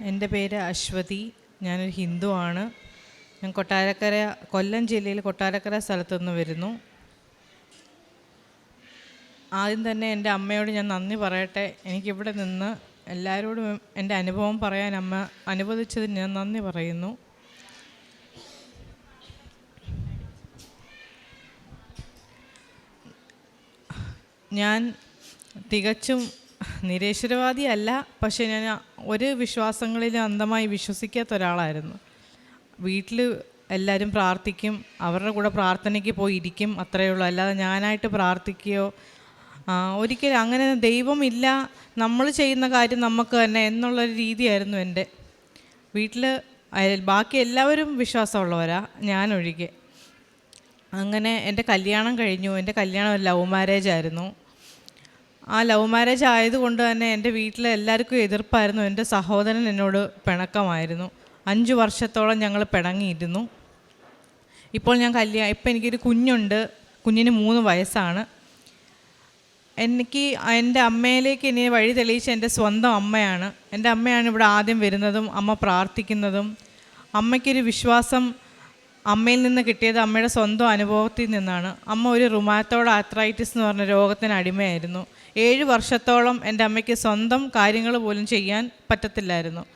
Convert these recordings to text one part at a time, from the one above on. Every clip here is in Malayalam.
എന്റെ പേര് അശ്വതി. ഞാനൊരു ഹിന്ദുവാണ് ഞാൻ കൊട്ടാരക്കര കൊല്ലം ജില്ലയിൽ കൊട്ടാരക്കര സ്ഥലത്തു നിന്ന് വരുന്നു. ആദ്യം തന്നെ എന്റെ അമ്മയോട് ഞാൻ നന്ദി പറയട്ടെ. എനിക്കിവിടെ നിന്ന് എല്ലാവരോടും എന്റെ അനുഭവം പറയാൻ അമ്മ അനുവദിച്ചതിന് ഞാൻ നന്ദി പറയുന്നു. ഞാൻ തികച്ചും നിരീശ്വരവാദിയല്ല പക്ഷേ ഞാൻ ഒരു വിശ്വാസങ്ങളിൽ അന്ധമായി വിശ്വസിക്കാത്ത ഒരാളായിരുന്നു. വീട്ടിൽ എല്ലാവരും പ്രാർത്ഥിക്കും അവരുടെ കൂടെ പ്രാർത്ഥനയ്ക്ക് പോയി ഇരിക്കും അത്രയേ ഉള്ളൂ. അല്ലാതെ ഞാനായിട്ട് പ്രാർത്ഥിക്കുകയോ ഒരിക്കലും അങ്ങനെ ദൈവമില്ല നമ്മൾ ചെയ്യുന്ന കാര്യം നമുക്ക് തന്നെ എന്നുള്ളൊരു രീതിയായിരുന്നു എന്റെ. വീട്ടിൽ ബാക്കി എല്ലാവരും വിശ്വാസമുള്ളവരാ ഞാനൊഴികെ. അങ്ങനെ എന്റെ കല്യാണം കഴിഞ്ഞു. എന്റെ കല്യാണം ലവ് മാരേജ് ആയിരുന്നു. ആ ലവ് മാരേജ് ആയതുകൊണ്ട് തന്നെ എന്റെ വീട്ടിലെ എല്ലാവർക്കും എതിർപ്പായിരുന്നു. എന്റെ സഹോദരൻ എന്നോട് പിണക്കമായിരുന്നു. അഞ്ച് വർഷത്തോളം ഞങ്ങൾ പിണങ്ങിയിരുന്നു. ഇപ്പോൾ ഞാൻ കല്യാണം ഇപ്പം എനിക്കൊരു കുഞ്ഞുണ്ട്. കുഞ്ഞിന് മൂന്ന് വയസ്സാണ്. എനിക്ക് എന്റെ അമ്മയിലേക്ക് ഇനി വഴി തെളിയിച്ച എന്റെ സ്വന്തം അമ്മയാണ്. എന്റെ അമ്മയാണ് ഇവിടെ ആദ്യം വരുന്നതും അമ്മ പ്രാർത്ഥിക്കുന്നതും. അമ്മയ്ക്കൊരു വിശ്വാസം അമ്മയിൽ നിന്ന് കിട്ടിയത് അമ്മയുടെ സ്വന്തം അനുഭവത്തിൽ നിന്നാണ്. അമ്മ ഒരു റുമാറ്റോഡ് ആത്രൈറ്റിസ് എന്ന് പറഞ്ഞ രോഗത്തിന് അടിമയായിരുന്നു. ഏഴ് വർഷത്തോളം എന്റെ അമ്മയ്ക്ക് സ്വന്തം കാര്യങ്ങൾ പോലും ചെയ്യാൻ പറ്റത്തില്ലായിരുന്നു.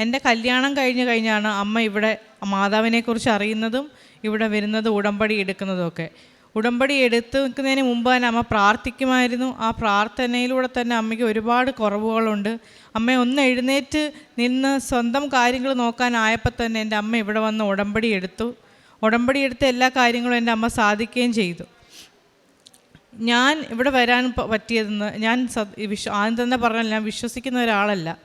എന്റെ കല്യാണം കഴിഞ്ഞ് കഴിഞ്ഞാണ് അമ്മ ഇവിടെ മാതാവിനെക്കുറിച്ച് അറിയുന്നതും ഇവിടെ വരുന്നത് ഉടമ്പടി എടുക്കുന്നതുമൊക്കെ ഉടമ്പടി എടുത്ത് നിൽക്കുന്നതിന് മുമ്പ് തന്നെ അമ്മ പ്രാർത്ഥിക്കുമായിരുന്നു. ആ പ്രാർത്ഥനയിലൂടെ തന്നെ അമ്മയ്ക്ക് ഒരുപാട് കുറവുകളുണ്ട്. അമ്മ ഒന്ന് എഴുന്നേറ്റ് നിന്ന് സ്വന്തം കാര്യങ്ങൾ നോക്കാനായപ്പോൾ തന്നെ എന്റെ അമ്മ ഇവിടെ വന്ന് ഉടമ്പടി എടുത്തു. ഉടമ്പടി എടുത്ത എല്ലാ കാര്യങ്ങളും എന്റെ അമ്മ സാധിക്കുകയും ചെയ്തു. ഞാൻ ഇവിടെ വരാൻ പറ്റിയതെന്ന് ഞാൻ വിശ്വ ആദ്യം തന്നെ പറഞ്ഞാൽ ഞാൻ വിശ്വസിക്കുന്ന ഒരാളല്ല.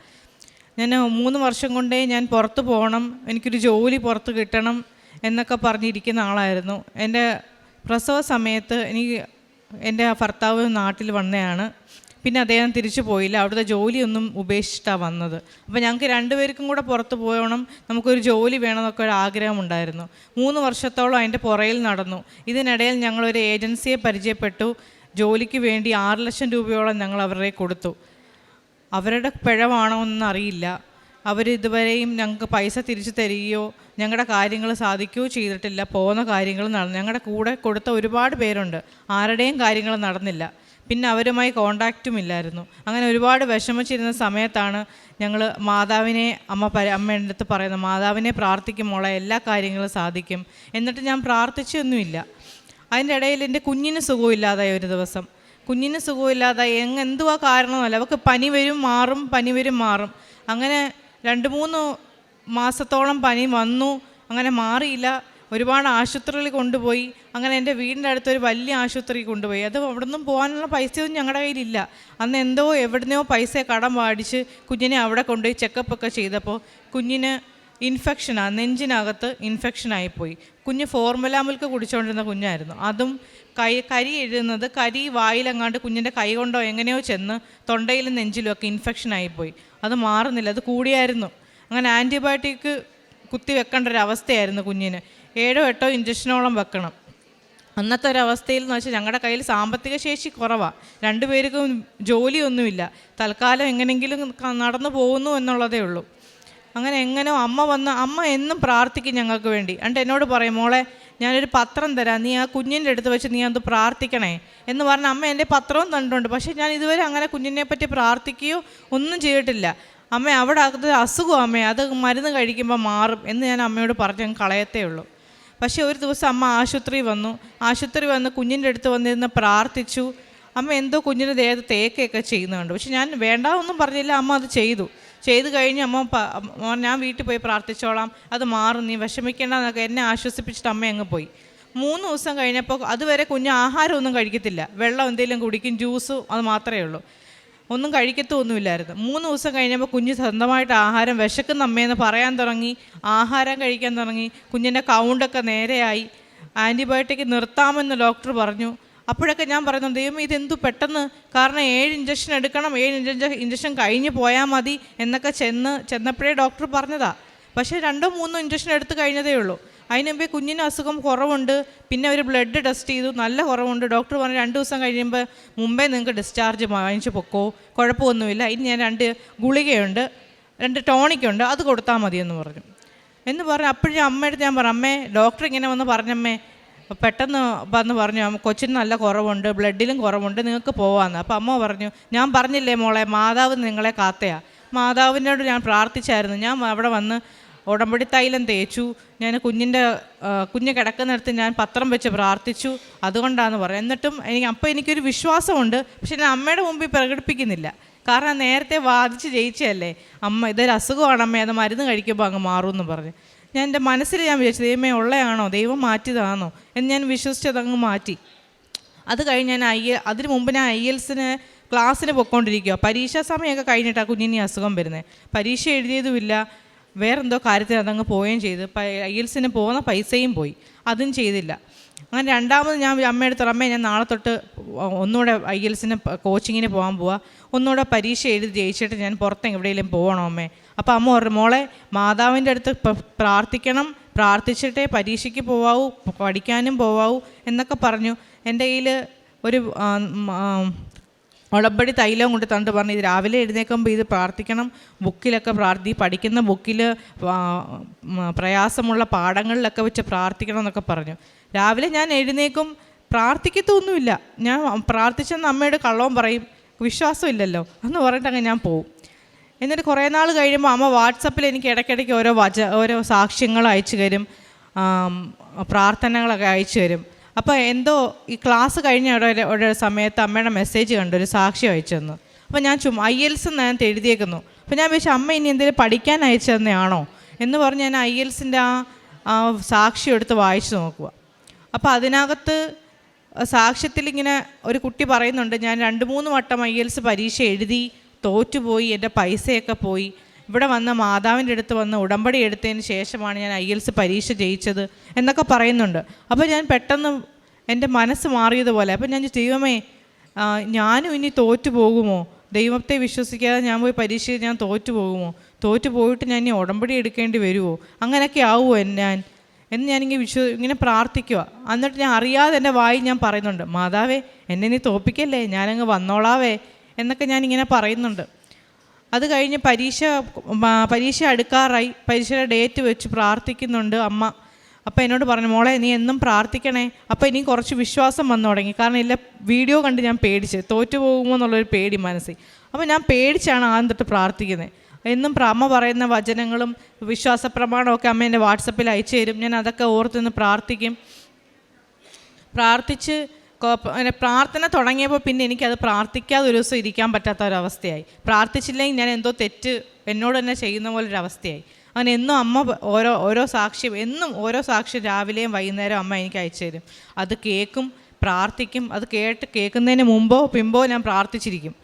ഞാൻ മൂന്ന് വർഷം കൊണ്ടേ ഞാൻ പുറത്ത് പോകണം എനിക്കൊരു ജോലി പുറത്ത് കിട്ടണം എന്നൊക്കെ പറഞ്ഞിരിക്കുന്ന ആളായിരുന്നു. എന്റെ പ്രസവ സമയത്ത് എനിക്ക് എന്റെ ഭർത്താവ് നാട്ടിൽ വന്നതാണ് പിന്നെ അദ്ദേഹം തിരിച്ചു പോയില്ല. അവിടുത്തെ ജോലിയൊന്നും ഉപേക്ഷിച്ചിട്ടാണ് വന്നത്. അപ്പോൾ ഞങ്ങൾക്ക് രണ്ടുപേർക്കും കൂടെ പുറത്ത് പോകണം നമുക്കൊരു ജോലി വേണമെന്നൊക്കെ ഒരു ആഗ്രഹമുണ്ടായിരുന്നു. മൂന്ന് വർഷത്തോളം അതിന്റെ പുറയിൽ നടന്നു. ഇതിനിടയിൽ ഞങ്ങളൊരു ഏജൻസിയെ പരിചയപ്പെട്ടു. ജോലിക്ക് വേണ്ടി ആറ് ലക്ഷം രൂപയോളം ഞങ്ങൾ അവരുടെ കൊടുത്തു. അവരുടെ പിഴവാണോ എന്നറിയില്ല അവർ ഇതുവരെയും ഞങ്ങൾക്ക് പൈസ തിരിച്ചു തരികയോ ഞങ്ങളുടെ കാര്യങ്ങൾ സാധിക്കുകയോ ചെയ്തിട്ടില്ല. പോകുന്ന കാര്യങ്ങൾ നടന്നു. ഞങ്ങളുടെ കൂടെ കൊടുത്ത ഒരുപാട് പേരുണ്ട്. ആരുടെയും കാര്യങ്ങൾ നടന്നില്ല. പിന്നെ അവരുമായി കോണ്ടാക്റ്റും ഇല്ലായിരുന്നു. അങ്ങനെ ഒരുപാട് വിഷമിച്ചിരുന്ന സമയത്താണ് ഞങ്ങൾ മാതാവിനെ അമ്മ പര അമ്മയുടെ അടുത്ത് പറയുന്നത് മാതാവിനെ പ്രാർത്ഥിക്കും മോളെ എല്ലാ കാര്യങ്ങളും സാധിക്കും. എന്നിട്ട് ഞാൻ പ്രാർത്ഥിച്ചൊന്നുമില്ല. അതിന്റെ ഇടയിൽ എന്റെ കുഞ്ഞിന് സുഖമില്ലാതായി ഒരു ദിവസം. കുഞ്ഞിന് സുഖമില്ലാതായി എങ് എന്തുവാ കാരണമല്ല അവൾക്ക് പനി വരും മാറും പനി വരും മാറും. അങ്ങനെ രണ്ട് മൂന്ന് മാസത്തോളം പനി വന്നു അങ്ങനെ മാറിയില്ല. ഒരുപാട് ആശുപത്രികളിൽ കൊണ്ടുപോയി അങ്ങനെ എന്റെ വീടിന്റെ അടുത്തൊരു വലിയ ആശുപത്രി കൊണ്ടുപോയി. അത് അവിടെ നിന്നും പോകാനുള്ള പൈസയൊന്നും ഞങ്ങളുടെ കയ്യിലില്ല. അന്ന് എന്തോ എവിടുന്നോ പൈസ കടം വാടിച്ച് കുഞ്ഞിനെ അവിടെ കൊണ്ടുപോയി ചെക്കപ്പ് ഒക്കെ ചെയ്തപ്പോൾ കുഞ്ഞിന് ഇൻഫെക്ഷനാണ് നെഞ്ചിനകത്ത് ഇൻഫെക്ഷനായിപ്പോയി കുഞ്ഞ് ഫോർമുല മിൽക്ക് കുടിച്ചുകൊണ്ടിരുന്ന കുഞ്ഞായിരുന്നു. അതും കൈ കരി എഴുതുന്നത് കരി വായിലെങ്ങാണ്ട് കുഞ്ഞിന്റെ കൈ കൊണ്ടോ എങ്ങനെയോ ചെന്ന് തൊണ്ടയിലും നെഞ്ചിലും ഒക്കെ ഇൻഫെക്ഷനായിപ്പോയി അത് മാറുന്നില്ല അത് കൂടിയായിരുന്നു. അങ്ങനെ ആന്റിബയോട്ടിക് കുത്തി വെക്കേണ്ട ഒരു അവസ്ഥയായിരുന്നു കുഞ്ഞിന്. ഏഴോ എട്ടോ ഇഞ്ചക്ഷനോളം വെക്കണം. അന്നത്തെ ഒരവസ്ഥയിൽ എന്ന് വെച്ചാൽ ഞങ്ങളുടെ കയ്യിൽ സാമ്പത്തിക ശേഷി കുറവാണ് രണ്ടുപേർക്കും ജോലിയൊന്നുമില്ല. തൽക്കാലം എങ്ങനെങ്കിലും നടന്നു പോകുന്നു എന്നുള്ളതേ ഉള്ളൂ. അങ്ങനെ എങ്ങനെയോ അമ്മ വന്ന് അമ്മ എന്നും പ്രാർത്ഥിക്കും ഞങ്ങൾക്ക് വേണ്ടി. എന്നിട്ട് എന്നോട് പറയും മോളെ ഞാനൊരു പത്രം തരാം. നീ ആ കുഞ്ഞിന്റെ അടുത്ത് വെച്ച് നീ അത് പ്രാർത്ഥിക്കണേ. എന്ന് പറഞ്ഞ അമ്മ എന്റെ പത്രവും തന്നിട്ടുണ്ട്. പക്ഷേ ഞാൻ ഇതുവരെ അങ്ങനെ കുഞ്ഞിനെ പറ്റി പ്രാർത്ഥിക്കുകയോ ഒന്നും ചെയ്തിട്ടില്ല. അമ്മ അവിടെ അത് അസുഖം അമ്മേ. അത് മരുന്ന് കഴിക്കുമ്പോൾ മാറും എന്ന് ഞാൻ അമ്മയോട് പറഞ്ഞ് കളയത്തേ ഉള്ളൂ. പക്ഷേ ഒരു ദിവസം അമ്മ ആശുപത്രി വന്നു. ആശുപത്രി വന്ന് കുഞ്ഞിന്റെ അടുത്ത് വന്നിരുന്ന് പ്രാർത്ഥിച്ചു. അമ്മ എന്തോ കുഞ്ഞിന്റെ ദേഹത്ത് തേക്കൊക്കെ ചെയ്യുന്നുണ്ട് പക്ഷെ ഞാൻ വേണ്ട ഒന്നും പറഞ്ഞില്ല അമ്മ അത് ചെയ്തു. ചെയ്ത് കഴിഞ്ഞ് അമ്മ ഞാൻ വീട്ടിൽ പോയി പ്രാർത്ഥിച്ചോളാം അത് മാറും നീ വിഷമിക്കേണ്ട എന്നൊക്കെ എന്നെ ആശ്വസിപ്പിച്ചിട്ട് അമ്മ അങ്ങ് പോയി. മൂന്ന് ദിവസം കഴിഞ്ഞപ്പോൾ അതുവരെ കുഞ്ഞ് ആഹാരമൊന്നും കഴിക്കത്തില്ല. വെള്ളം എന്തെങ്കിലും കുടിക്കും ജ്യൂസ് അത് മാത്രമേ ഉള്ളൂ. ഒന്നും കഴിക്കത്തൊന്നുമില്ലായിരുന്നു. മൂന്ന് ദിവസം കഴിഞ്ഞപ്പോൾ കുഞ്ഞ് സ്വന്തമായിട്ട് ആഹാരം വിശക്കുന്ന അമ്മയെന്ന് പറയാൻ തുടങ്ങി. ആഹാരം കഴിക്കാൻ തുടങ്ങി. കുഞ്ഞിന്റെ കൗണ്ടൊക്കെ നേരെയായി. ആന്റിബയോട്ടിക് നിർത്താമെന്ന് ഡോക്ടർ പറഞ്ഞു. അപ്പോഴൊക്കെ ഞാൻ പറയുന്നു ദൈവം ഇതെന്തു പെട്ടെന്ന്? കാരണം ഏഴ് ഇഞ്ചക്ഷൻ എടുക്കണം ഏഴ് ഇഞ്ചക്ഷൻ കഴിഞ്ഞ് പോയാൽ മതി എന്നൊക്കെ ചെന്ന് ചെന്നപ്പോഴേ ഡോക്ടർ പറഞ്ഞതാ. പക്ഷേ രണ്ടോ മൂന്നോ ഇഞ്ചക്ഷൻ എടുത്ത് കഴിഞ്ഞതേ ഉള്ളൂ. അതിന് മുമ്പേ കുഞ്ഞിന് അസുഖം കുറവുണ്ട്. പിന്നെ അവർ ബ്ലഡ് ടെസ്റ്റ് ചെയ്തു. നല്ല കുറവുണ്ട്. ഡോക്ടർ പറഞ്ഞു രണ്ട് ദിവസം കഴിയുമ്പോൾ മുമ്പേ നിങ്ങൾക്ക് ഡിസ്ചാർജ് വാങ്ങിച്ച് പൊക്കോ. കുഴപ്പമൊന്നുമില്ല. ഇനി ഞാൻ രണ്ട് ഗുളികയുണ്ട്. രണ്ട് ടോണിക്കുണ്ട് അത് കൊടുത്താൽ മതിയെന്ന് പറഞ്ഞു. എന്ന് പറഞ്ഞ് അപ്പോഴും അമ്മയുടെ ഞാൻ പറഞ്ഞു അമ്മേ ഡോക്ടർ ഇങ്ങനെ വന്ന് പറഞ്ഞമ്മേ പെട്ടെന്ന് വന്ന് പറഞ്ഞു "അമ്മ, കൊച്ചിന് നല്ല കുറവുണ്ട്. ബ്ലഡിലും കുറവുണ്ട്. നിങ്ങൾക്ക് പോവാന്ന്. അപ്പോൾ അമ്മ പറഞ്ഞു ഞാൻ പറഞ്ഞില്ലേ മോളെ മാതാവ് നിങ്ങളെ കാത്തയാ. മാതാവിനോട് ഞാൻ പ്രാർത്ഥിച്ചായിരുന്നു. ഞാൻ അവിടെ വന്ന് ഉടമ്പടി തൈലം തേച്ചു. ഞാൻ കുഞ്ഞിന്റെ കുഞ്ഞ് കിടക്കുന്നിടത്ത് ഞാൻ പത്രം വെച്ച് പ്രാർത്ഥിച്ചു. അതുകൊണ്ടാണ് പറയാം എന്നിട്ടും എനിക്ക് അപ്പോൾ എനിക്കൊരു വിശ്വാസമുണ്ട്. പക്ഷെ ഞാൻ അമ്മയുടെ മുമ്പിൽ പ്രകടിപ്പിക്കുന്നില്ല. കാരണം നേരത്തെ വാദിച്ച് ജയിച്ചതല്ലേ. അമ്മ ഇതൊരു അസുഖമാണ് അമ്മ അത് മരുന്ന് കഴിക്കുമ്പോൾ അങ്ങ് മാറും എന്ന് പറഞ്ഞു. ഞാൻ എന്റെ മനസ്സിൽ ഞാൻ വിചാരിച്ചു ദൈവമേ ഉള്ളയാണോ? ദൈവം മാറ്റിയതാണോ? എന്ന് ഞാൻ വിശ്വസിച്ചത് അങ്ങ് മാറ്റി. അത് കഴിഞ്ഞ് ഞാൻ ഐ അതിന് മുമ്പ് ഞാൻ ഐ എൽസിന് ക്ലാസ്സിന് പൊയ്ക്കൊണ്ടിരിക്കുക പരീക്ഷാ സമയമൊക്കെ കഴിഞ്ഞിട്ടാണ് കുഞ്ഞിന് അസുഖം വരുന്നത് പരീക്ഷ എഴുതിയതുമില്ല. വേറെന്തോ കാര്യത്തിൽ അതങ്ങ് പോവുകയും ചെയ്ത്. ഐ എൽസിന് പോകുന്ന പൈസയും പോയി. അതും ചെയ്തില്ല. അങ്ങനെ രണ്ടാമത് ഞാൻ അമ്മയെടുത്ത് അമ്മ ഞാൻ നാളെ തൊട്ട് ഒന്നുകൂടെ ഐ എൽസിന് കോച്ചിങ്ങിന് പോകാൻ പോവാ. ഒന്നുകൂടെ പരീക്ഷ എഴുതി ജയിച്ചിട്ട് ഞാൻ പുറത്ത് എവിടെയെങ്കിലും പോകണോ അമ്മേ? അപ്പോൾ അമ്മ പറഞ്ഞു മോളെ മാതാവിന്റെ അടുത്ത് പ്രാർത്ഥിക്കണം. പ്രാർത്ഥിച്ചിട്ടേ പരീക്ഷയ്ക്ക് പോവാവൂ പഠിക്കാനും പോവാവൂ എന്നൊക്കെ പറഞ്ഞു. എന്റെ കയ്യിൽ ഒരു ഉളമ്പടി തൈലം കൊണ്ട് തന്നിട്ട് പറഞ്ഞു ഇത് രാവിലെ എഴുന്നേക്കുമ്പോൾ ഇത് പ്രാർത്ഥിക്കണം. ബുക്കിലൊക്കെ പ്രാർത്ഥി പഠിക്കുന്ന ബുക്കിൽ പ്രയാസമുള്ള പാഠങ്ങളിലൊക്കെ വെച്ച് പ്രാർത്ഥിക്കണം എന്നൊക്കെ പറഞ്ഞു. രാവിലെ ഞാൻ എഴുന്നേക്കും പ്രാർത്ഥിക്കത്തൊന്നുമില്ല. ഞാൻ പ്രാർത്ഥിച്ചെന്ന് അമ്മയോട് കള്ളവും പറയും. വിശ്വാസമില്ലല്ലോ. എന്ന് പറഞ്ഞിട്ടങ്ങ് ഞാൻ പോവും. എന്നിട്ട് കുറേ നാൾ കഴിയുമ്പോൾ അമ്മ വാട്സപ്പിൽ എനിക്ക് ഇടയ്ക്കിടയ്ക്ക് ഓരോ വച ഓരോ സാക്ഷ്യങ്ങൾ അയച്ചു തരും. പ്രാർത്ഥനകളൊക്കെ അയച്ചു തരും. അപ്പോൾ എന്തോ ഈ ക്ലാസ് കഴിഞ്ഞ ഒരു ഒരു സമയത്ത് അമ്മയുടെ മെസ്സേജ് കണ്ടു ഒരു സാക്ഷി അയച്ചു തന്നു അപ്പോൾ ഞാൻ ചുമ്മാ ഐ എൽസ് ഞാൻ എഴുതിയേക്കുന്നു. അപ്പോൾ ഞാൻ വിചാരിച്ചു അമ്മ ഇനി എന്തെങ്കിലും പഠിക്കാൻ അയച്ചു തന്നെയാണോ എന്ന് പറഞ്ഞ് ഞാൻ ഐ എൽസിന്റെ ആ ആ സാക്ഷി എടുത്ത് വായിച്ചു നോക്കുക. അപ്പോൾ അതിനകത്ത് സാക്ഷ്യത്തിൽ ഇങ്ങനെ ഒരു കുട്ടി പറയുന്നുണ്ട് ഞാൻ രണ്ട് മൂന്ന് വട്ടം ഐ എൽസ് പരീക്ഷ എഴുതി തോറ്റുപോയി എന്റെ പൈസയൊക്കെ പോയി ഇവിടെ വന്ന മാതാവിന്റെ അടുത്ത് വന്ന് ഉടമ്പടി എടുത്തതിന് ശേഷമാണ് ഞാൻ ഐ എൽസ് പരീക്ഷ ജയിച്ചത് എന്നൊക്കെ പറയുന്നുണ്ട്. അപ്പോൾ ഞാൻ പെട്ടെന്ന് എന്റെ മനസ്സ് മാറിയതുപോലെ. അപ്പോൾ ഞാൻ ദൈവമേ ഞാനും ഇനി തോറ്റു പോകുമോ? ദൈവത്തെ വിശ്വസിക്കാതെ ഞാൻ പോയി പരീക്ഷയിൽ ഞാൻ തോറ്റു പോകുമോ? തോറ്റു പോയിട്ട് ഞാൻ ഇനി ഉടമ്പടി എടുക്കേണ്ടി വരുമോ? അങ്ങനെയൊക്കെ ആവുമോ ഞാൻ? എന്ന് ഞാനിങ്ങനെ വിശ്വ ഇങ്ങനെ പ്രാർത്ഥിക്കുക എന്നിട്ട് ഞാൻ അറിയാതെ എന്റെ വായി ഞാൻ പറയുന്നുണ്ട് മാതാവേ എന്നെ നീ തോപ്പിക്കല്ലേ ഞാനങ്ങ് വന്നോളാവേ എന്നൊക്കെ ഞാനിങ്ങനെ പറയുന്നുണ്ട്. അത് കഴിഞ്ഞ് പരീക്ഷ പരീക്ഷ അടുക്കാറായി. പരീക്ഷയുടെ ഡേറ്റ് വെച്ച് പ്രാർത്ഥിക്കുന്നുണ്ട് അമ്മ. അപ്പോൾ എന്നോട് പറഞ്ഞു മോളെ നീ എന്നും പ്രാർത്ഥിക്കണേ. അപ്പോൾ ഇനി കുറച്ച് വിശ്വാസം വന്നു തുടങ്ങി. കാരണം ഇല്ല വീഡിയോ കണ്ട് ഞാൻ പേടിച്ച് തോറ്റു പോകുമോ എന്നുള്ളൊരു പേടി മനസ്സിൽ. അപ്പോൾ ഞാൻ പേടിച്ചാണ് ആദ്യം തൊട്ട് പ്രാർത്ഥിക്കുന്നത് എന്നും അമ്മ പറയുന്ന വചനങ്ങളും വിശ്വാസ പ്രമാണമൊക്കെ അമ്മ എന്റെ വാട്സപ്പിൽ അയച്ചു തരും. ഞാൻ അതൊക്കെ ഓർത്തുനിന്ന് പ്രാർത്ഥിക്കും. പ്രാർത്ഥിച്ച് അങ്ങനെ പ്രാർത്ഥന തുടങ്ങിയപ്പോൾ പിന്നെ എനിക്കത് പ്രാർത്ഥിക്കാതെ ഒരു ദിവസം ഇരിക്കാൻ പറ്റാത്ത ഒരവസ്ഥയായി. പ്രാർത്ഥിച്ചില്ലെങ്കിൽ ഞാൻ എന്തോ തെറ്റ് എന്നോട് തന്നെ ചെയ്യുന്ന പോലെ ഒരു അവസ്ഥയായി. അങ്ങനെ എന്നും അമ്മ ഓരോ ഓരോ സാക്ഷ്യം എന്നും ഓരോ സാക്ഷ്യം രാവിലെയും വൈകുന്നേരം അമ്മ എനിക്ക് അയച്ചു തരും. അത് കേൾക്കും പ്രാർത്ഥിക്കും അത് കേട്ട് കേൾക്കുന്നതിന് മുമ്പോ പിമ്പോ ഞാൻ പ്രാർത്ഥിച്ചിരിക്കും.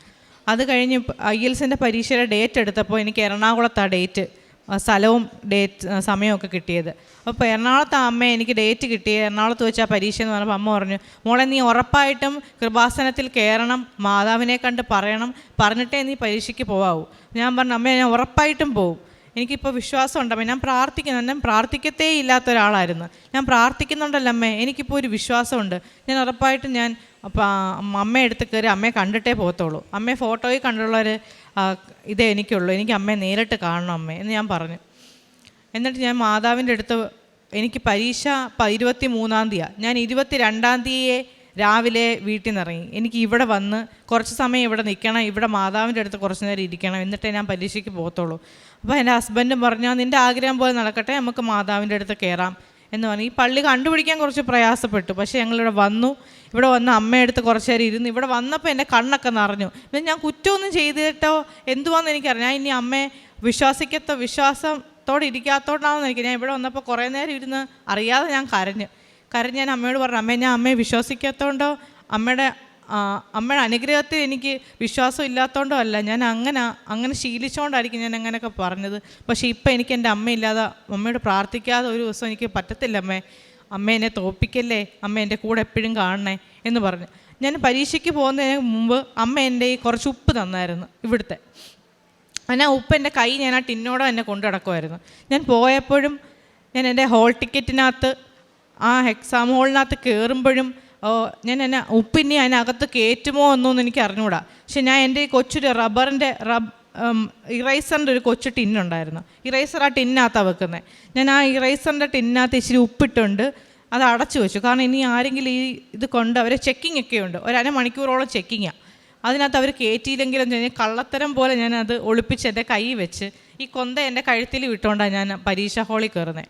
അത് കഴിഞ്ഞ് ഐ എൽസിന്റെ പരീക്ഷയുടെ ഡേറ്റ് എടുത്തപ്പോൾ എനിക്ക് എറണാകുളത്താണ് ഡേറ്റ്. സ്ഥലവും ഡേറ്റ് സമയമൊക്കെ കിട്ടിയത്. അപ്പോൾ എറണാകുളത്ത് അമ്മ എനിക്ക് ഡേറ്റ് കിട്ടി. എറണാകുളത്ത് വെച്ച് ആ പരീക്ഷ എന്ന് പറഞ്ഞപ്പോൾ അമ്മ പറഞ്ഞു മോളെ നീ ഉറപ്പായിട്ടും കൃപാസനത്തിൽ കയറണം മാതാവിനെ കണ്ട് പറയണം പറഞ്ഞിട്ടേ നീ പരീക്ഷയ്ക്ക് പോവാവൂ. ഞാൻ പറഞ്ഞു അമ്മ ഞാൻ ഉറപ്പായിട്ടും പോവും. എനിക്കിപ്പോൾ വിശ്വാസമുണ്ടമ്മേ അമ്മ. ഞാൻ പ്രാർത്ഥിക്കുന്നു. ഞാൻ പ്രാർത്ഥിക്കത്തേ ഇല്ലാത്ത ഒരാളായിരുന്നു. ഞാൻ പ്രാർത്ഥിക്കുന്നുണ്ടല്ലോ അമ്മേ. എനിക്കിപ്പോൾ ഒരു വിശ്വാസമുണ്ട്. ഞാൻ ഉറപ്പായിട്ടും ഞാൻ അപ്പം അമ്മയെ എടുത്ത് കയറി അമ്മയെ കണ്ടിട്ടേ പോകത്തുള്ളൂ. അമ്മയെ ഫോട്ടോയിൽ കണ്ടുള്ളൊരു ആ, ഇതേ എനിക്കുള്ളൂ. എനിക്ക് അമ്മയെ നേരിട്ട് കാണണം അമ്മേ എന്ന് ഞാൻ പറഞ്ഞു. എന്നിട്ട് ഞാൻ മാതാവിന്റെ അടുത്ത് എനിക്ക് പരീക്ഷ ഇരുപത്തി മൂന്നാം തീയതിയാണ് ഞാൻ ഇരുപത്തി രണ്ടാം തീയതിയെ രാവിലെ വീട്ടിൽ നിന്ന് ഇറങ്ങി. എനിക്ക് ഇവിടെ വന്ന് കുറച്ച് സമയം ഇവിടെ നിൽക്കണം ഇവിടെ മാതാവിന്റെ അടുത്ത് കുറച്ച് നേരം ഇരിക്കണം എന്നിട്ടേ ഞാൻ പരീക്ഷയ്ക്ക് പോകത്തുള്ളൂ. അപ്പോൾ എന്റെ ഹസ്ബൻഡും പറഞ്ഞു നിന്റെ ആഗ്രഹം പോലെ നടക്കട്ടെ നമുക്ക് മാതാവിന്റെ അടുത്ത് കയറാം. എന്ന് പറഞ്ഞു. ഈ പള്ളി കണ്ടുപിടിക്കാൻ കുറച്ച് പ്രയാസപ്പെട്ടു. പക്ഷേ ഞങ്ങളിവിടെ വന്നു. ഇവിടെ വന്ന് അമ്മയെടുത്ത് കുറച്ച് നേരം ഇരുന്ന് ഇവിടെ വന്നപ്പോൾ എന്റെ കണ്ണൊക്കെ നിറഞ്ഞു. പിന്നെ ഞാൻ കുറ്റമൊന്നും ചെയ്തിട്ടോ എന്തുവാന്ന് എനിക്കറിയാം ഞാൻ ഇനി അമ്മയെ വിശ്വാസിക്കത്ത വിശ്വാസത്തോടെ ഇരിക്കാത്തോണ്ടാണെന്ന് എനിക്ക് ഞാൻ ഇവിടെ വന്നപ്പോൾ കുറേ നേരം ഇരുന്ന് അറിയാതെ ഞാൻ കരഞ്ഞു. കരഞ്ഞ് ഞാൻ അമ്മയോട് പറഞ്ഞു അമ്മേ ഞാൻ അമ്മയെ വിശ്വസിക്കാത്തതുകൊണ്ടോ അമ്മയുടെ അമ്മയുടെ അനുഗ്രഹത്തിൽ എനിക്ക് വിശ്വാസം ഇല്ലാത്തതുകൊണ്ടോ അല്ല. ഞാൻ അങ്ങനെ അങ്ങനെ ശീലിച്ചുകൊണ്ടായിരിക്കും ഞാൻ അങ്ങനെയൊക്കെ പറഞ്ഞത്. പക്ഷേ ഇപ്പം എനിക്ക് എന്റെ അമ്മയില്ലാതെ അമ്മയോട് പ്രാർത്ഥിക്കാതെ ഒരു ദിവസം എനിക്ക് പറ്റത്തില്ല അമ്മേ. അമ്മ എന്നെ തോപ്പിക്കല്ലേ? അമ്മ എന്റെ കൂടെ എപ്പോഴും കാണണേ എന്ന് പറഞ്ഞു. ഞാൻ പരീക്ഷയ്ക്ക് പോകുന്നതിന് മുമ്പ് അമ്മ എന്റെ ഈ കുറച്ച് ഉപ്പ് തന്നായിരുന്നു ഇവിടുത്തെ. ആ ഉപ്പ് എന്റെ കൈ ഞാൻ ആ ടിന്നോടെ തന്നെ കൊണ്ടു നടക്കുമായിരുന്നു. ഞാൻ പോയപ്പോഴും ഞാൻ എന്റെ ഹോൾ ടിക്കറ്റിനകത്ത് ആ എക്സാം ഹോളിനകത്ത് കയറുമ്പോഴും ഓ, ഞാൻ എന്നെ ഉപ്പിനി അതിനകത്ത് കയറ്റുമോ എന്നൊന്നും എനിക്ക് അറിഞ്ഞുകൂടാ പക്ഷെ ഞാൻ എന്റെ ഈ കൊച്ചൊരു റബ്ബറിന്റെ റബ് ഇറൈസറിന്റെ ഒരു കൊച്ചു ടിന്നുണ്ടായിരുന്നു. ഇറൈസർ ആ ടിന്നകത്താണ് വെക്കുന്നത് ഞാൻ ആ ഇറൈസറിന്റെ ടിന്നകത്ത് ഇച്ചിരി ഉപ്പിട്ടുണ്ട് അത് അടച്ചു വെച്ചു. കാരണം ഇനി ആരെങ്കിലും ഈ ഇത് കൊണ്ട് അവരെ ചെക്കിംഗ് ഒക്കെ ഉണ്ട്. ഒരു അരമണിക്കൂറോളം ചെക്കിങ്ങാണ് അതിനകത്ത് അവർ കയറ്റിയില്ലെങ്കിലും ഞാൻ കള്ളത്തരം പോലെ ഞാൻ അത് ഒളിപ്പിച്ച് എന്റെ കൈ വെച്ച് ഈ കൊന്ത എന്റെ കഴുത്തിൽ വിട്ടുകൊണ്ടാണ് ഞാൻ പരീക്ഷ ഹാളിൽ കയറുന്നത്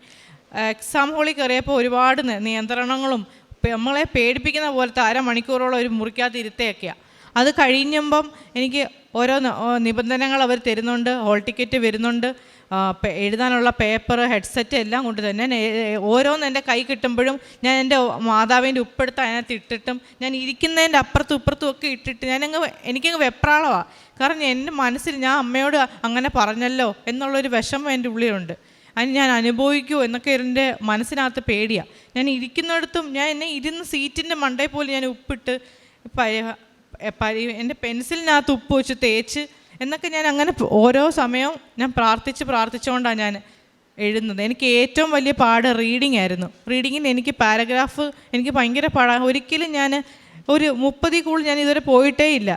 എക്സാം ഹാളിൽ കയറിയപ്പോൾ ഒരുപാട് നിയന്ത്രണങ്ങളും നമ്മളെ പേടിപ്പിക്കുന്ന പോലത്തെ അരമണിക്കൂറോളം ഒരു മുറിക്കകത്ത് അത് കഴിയുമ്പം എനിക്ക് ഓരോ നിബന്ധനകൾ അവർ തരുന്നുണ്ട് ഹോൾ ടിക്കറ്റ് വരുന്നുണ്ട് എഴുതാനുള്ള പേപ്പർ ഹെഡ്സെറ്റ് എല്ലാം കൊണ്ട് തന്നെ ഓരോന്ന് എന്റെ കൈ കിട്ടുമ്പോഴും ഞാൻ എന്റെ മാതാവിന്റെ ഉപ്പെടുത്ത് അതിനകത്ത് ഇട്ടിട്ടും ഞാൻ ഇരിക്കുന്നതിന്റെ അപ്പുറത്തും ഇപ്പുറത്തും ഒക്കെ ഇട്ടിട്ട് ഞാനങ്ങ് എനിക്കങ്ങ് വെപ്രാളമാണ് കാരണം എന്റെ മനസ്സിൽ ഞാൻ അമ്മയോട് അങ്ങനെ പറഞ്ഞല്ലോ എന്നുള്ളൊരു വിഷമം എന്റെ ഉള്ളിലുണ്ട്. അതിന് ഞാൻ അനുഭവിക്കുമോ എന്നൊക്കെ എന്റെ മനസ്സിനകത്ത് പേടിയാണ് ഞാൻ ഇരിക്കുന്നിടത്തും ഞാൻ എന്നെ ഇരുന്ന് സീറ്റിന്റെ മണ്ടയിൽ പോലും ഞാൻ ഉപ്പിട്ട് പരി- എന്റെ പെൻസിലിനകത്ത് ഉപ്പ് വെച്ച് തേച്ച് എന്നൊക്കെ ഞാൻ അങ്ങനെ ഓരോ സമയവും ഞാൻ പ്രാർത്ഥിച്ച് പ്രാർത്ഥിച്ചുകൊണ്ടാണ് ഞാൻ എഴുതുന്നത്. എനിക്ക് ഏറ്റവും വലിയ പാട് റീഡിംഗ് ആയിരുന്നു. റീഡിങ്ങിന് എനിക്ക് പാരഗ്രാഫ് എനിക്ക് ഭയങ്കര പാടാണ് ഒരിക്കലും ഞാൻ ഒരു മുപ്പതിൽ കൂടുതൽ ഞാൻ ഇതുവരെ പോയിട്ടേ ഇല്ല.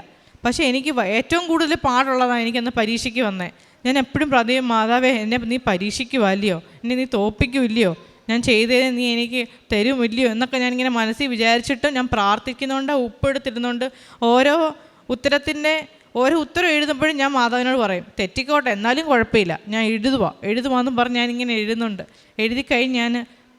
പക്ഷേ എനിക്ക് ഏറ്റവും കൂടുതൽ പാടുള്ളതാണ് എനിക്കന്ന് പരീക്ഷയ്ക്ക് വന്നേ. ഞാൻ എപ്പോഴും പ്രതിയും മാതാവേ എന്നെ നീ പരീക്ഷിക്കുമല്ലയോ എന്നെ നീ തോപ്പിക്കുമില്ലയോ ഞാൻ ചെയ്തതിന് നീ എനിക്ക് തരുമില്ലയോ എന്നൊക്കെ ഞാൻ ഇങ്ങനെ മനസ്സിൽ വിചാരിച്ചിട്ട് ഞാൻ പ്രാർത്ഥിക്കുന്നുണ്ട് ഉപ്പെടുത്തിരുന്നുണ്ട് ഓരോ ഉത്തരത്തിന്റെ ഓരോ ഉത്തരം എഴുതുമ്പോഴും ഞാൻ മാതാവിനോട് പറയും തെറ്റിക്കോട്ടെ എന്നാലും കുഴപ്പമില്ല. ഞാൻ എഴുതുക എഴുതുവാന്ന് പറഞ്ഞ് ഞാനിങ്ങനെ എഴുതുന്നുണ്ട്. എഴുതി കഴിഞ്ഞ് ഞാൻ